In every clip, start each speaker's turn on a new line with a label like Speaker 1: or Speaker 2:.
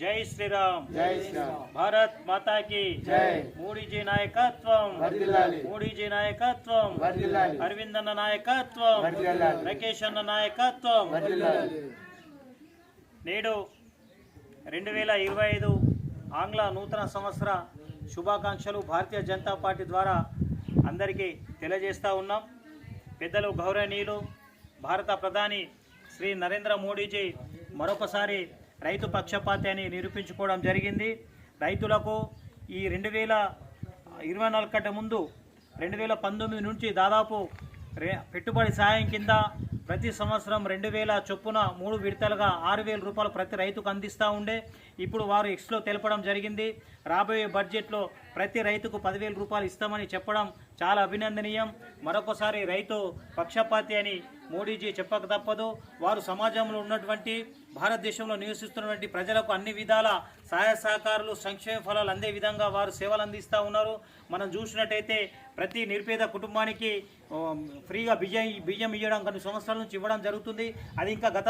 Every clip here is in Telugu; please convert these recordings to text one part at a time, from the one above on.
Speaker 1: జై శ్రీరామ్.
Speaker 2: జై శ్రీరామ్.
Speaker 1: భారత్ మాతాకి
Speaker 2: జై.
Speaker 1: మోడీజీ నాయకత్వం. మోడీజీ నాయకత్వం. అరవింద్ అన్న నాయకత్వం. రాకేష్ అన్న నాయకత్వం. నేడు రెండు వేల ఇరవై ఐదు ఆంగ్ల నూతన సంవత్సర శుభాకాంక్షలు భారతీయ జనతా పార్టీ ద్వారా అందరికీ తెలియజేస్తూ ఉన్నాం. పెద్దలు గౌరవనీయులు భారత ప్రధాని శ్రీ నరేంద్ర మోడీజీ మరొకసారి రైతు పక్షపాతి అని నిరూపించుకోవడం జరిగింది. రైతులకు ఈ రెండు వేల ఇరవై నాలుగు కంటే ముందు రెండు వేల పంతొమ్మిది నుంచి దాదాపు రే పెట్టుబడి సాయం కింద ప్రతి సంవత్సరం రెండు వేల చొప్పున మూడు విడతలుగా ఆరు వేల రూపాయలు ప్రతి రైతుకు అందిస్తూ ఉండే. ఇప్పుడు వారు ఎక్స్లో తెలపడం జరిగింది. రాబోయే బడ్జెట్లో ప్రతి రైతుకు పదివేల రూపాయలు ఇస్తామని చెప్పడం చాలా అభినందనీయం. మరొకసారి రైతు పక్షపాతి అని మోడీజీ చెప్పక తప్పదు. వారు సమాజంలో ఉన్నటువంటి భారతదేశంలో నివసిస్తున్నటువంటి ప్రజలకు అన్ని విధాల సహాయ సహకారాలు సంక్షేమ ఫలాలు అందే విధంగా వారు సేవలు అందిస్తూ ఉన్నారు. మనం చూసినట్టయితే ప్రతి నిర్పేద కుటుంబానికి ఫ్రీగా బియ్యం బియ్యం ఇవ్వడం కొన్ని సంవత్సరాల నుంచి ఇవ్వడం జరుగుతుంది. అది ఇంకా గత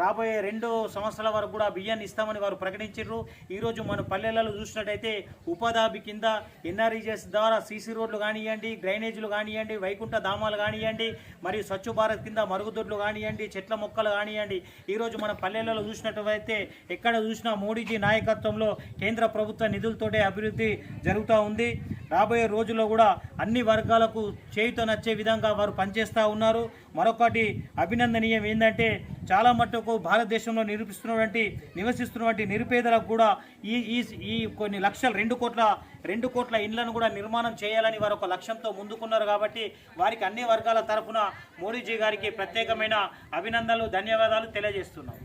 Speaker 1: రాబోయే రెండు సంవత్సరాల వరకు కూడా బియ్యాన్ని ఇస్తామని వారు ప్రకటించారు ఈరోజు మన పల్లెలలో చూసినట్టయితే ఉపాధి కింద ఎన్ఆర్ఈజెస్ ద్వారా సీసీ రోడ్లు కానివ్వండి డ్రైనేజీలు కానివ్వండి వైకుంఠ ధామాలు కానివ్వండి మరియు స్వచ్ఛ భారత్ కింద మరుగుదొడ్లు కానివ్వండి చెట్ల మొక్కలు కానివ్వండి. ఈరోజు మన పల్లెలలో చూసినట్లయితే ఎక్కడ చూసినా మోడీజీ నాయకత్వంలో కేంద్ర ప్రభుత్వ నిధులతోటే అభివృద్ధి జరుగుతూ ఉంది. రాబోయే రోజుల్లో కూడా అన్ని వర్గాలకు చేయితో నచ్చే విధంగా వారు పనిచేస్తూ ఉన్నారు. మరొకటి అభినందనీయం ఏంటంటే చాలా మట్టుకు భారతదేశంలో నిరూపిస్తున్నటువంటి నివసిస్తున్నటువంటి నిరుపేదలకు కూడా ఈ ఈ ఈ కొన్ని లక్షలు రెండు కోట్ల రెండు కోట్ల ఇండ్లను కూడా నిర్మాణం చేయాలని వారు ఒక లక్ష్యంతో ముందుకున్నారు కాబట్టి వారికి అన్ని వర్గాల తరఫున మోడీజీ గారికి ప్రత్యేకమైన అభినందనలు ధన్యవాదాలు తెలియజేస్తున్నాం.